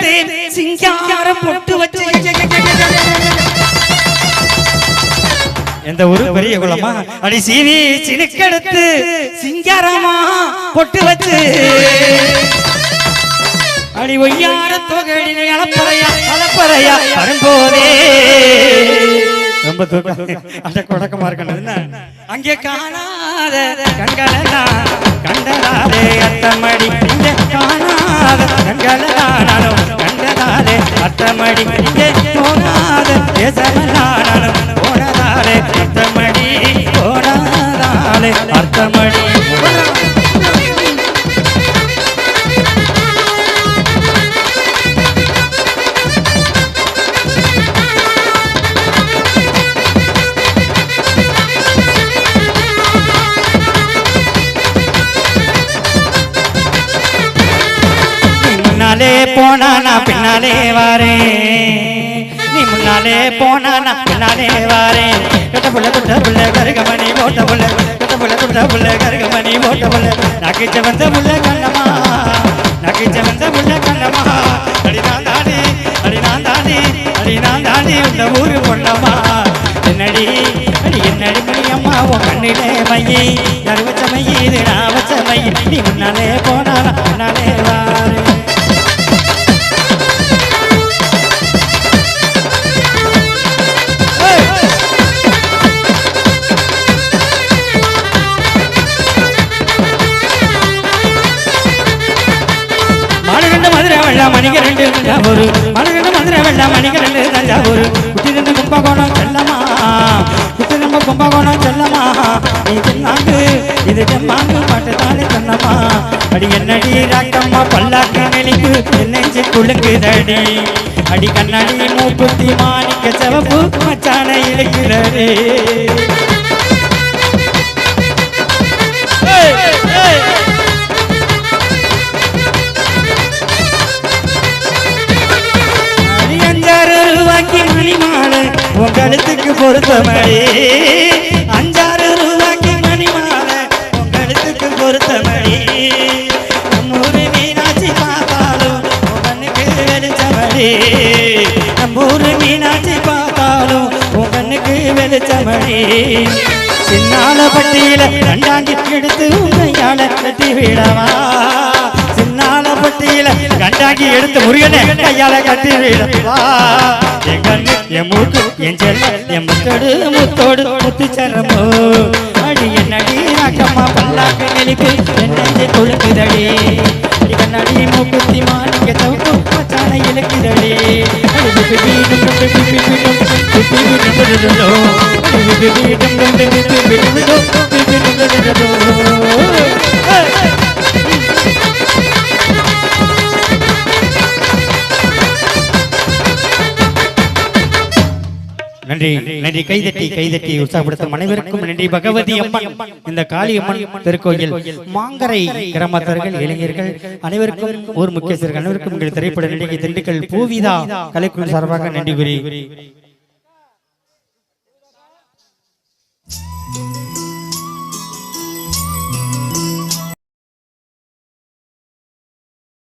சினுக்கெடுத்து சிங்காரம் பொட்டு வச்சு எந்த ஊரு பெரிய குளமா அடி சீவி சினுக்கெடுத்து சிங்காரமா பொட்டு வச்சு அடி ஒய்யார தொகழினை அளப்பறையா அளப்பறையா வரும்போதே ரொம்ப அந்த குழக்கமா இருக்கணும் அங்கே காணாத கண்களா கண்டதாலே அத்தமடி படிக்க தோணாத எசமலான போனா நான் பின்னாலே வாரேன் நீ முன்னாலே போனா நான் பின்னாலே வாரேன் கட்ட புள்ள குட்ட புள்ள கருகமணி போட்ட புள்ள. கட்ட புள்ள குட்ட புள்ள கருகமணி போட்ட புள்ள. நகைச்ச வந்த புள்ள கண்ணமா நகைச்ச வந்த புள்ள கண்ணமா அடிதான் தானே அடிதான் தானே அடிதான் தானே இந்த ஊரு பொண்ணம்மா. என்னடி அடி என்னடி மணியம்மா உன் கண்ணிலே மையை யார் மையை இது நான் வச்ச மையை நீ முன்னாலே போனா நான் பின்னாலே வாரேன் வெள்ளம் ரெண்டு தஞ்சாவூர். மலகண்ட மதுரை வெள்ளம் மணிக்கு ரெண்டு தஞ்சாவூர். குட்டி ரெண்டு கும்பகோணம் செல்லமா குட்டி நம்ம கும்பகோணம் செல்லமா நீ தென்னாங்கு இது தெம்மாங்கு பாட்டு தானே சொன்னமா அடி என்னடி ராக்கம்மா பல்லாக்கு நெளிப்பு என்னெஞ்சு குலுக்குதடி அடி கண்ணாடி மூக்குத்தி மாணிக்க செவப்பு மச்சான இழுக்கிறதே. பொருத்தமடி அஞ்சாறு ரூபாய்க்கு மணி மாலை உன் பொருத்தமடி பொருத்த மீனாட்சி பார்த்தாலும் உடனுக்கு வெளிச்சமடி வெளிச்ச மீனாட்சி பார்த்தாலும் உடனுக்கு வெளிச்சமடி சின்னால பட்டியல ரெண்டாங்கி எடுத்து உண்மையால கட்டி விடவா? கண்டாங்கி எடுத்து முருகனே கையால கட்டி என் கண்ணு என் மூக்கு என் செல்ல என் முத்தோடு முத்தோடு முத்து சரமோ அடி என்னடி ராக்கம்மா பல்லாக்கு நெளிப்பு என்னை கொழுக்குதடி அடி கண்ணாடி மூக்குத்தி மாணிக்க தவுக்கு மச்சான அடி நன்றி நன்றி. கைதட்டி கைதட்டி உற்சாகப்படுத்தும் அனைவருக்கும் நன்றி. பகவதி அம்மன் இந்த காளியம்மன் திருக்கோயில் மாங்கரை கிராமத்தர்கள் இளைஞர்கள் அனைவருக்கும் ஊர் முக்கியஸ்தர்கள் அனைவருக்கும் உங்கள் திரைப்பட நடிகை திண்டுக்கல் பூவிதா கலைக்குழு சார்பாக நன்றி கூறி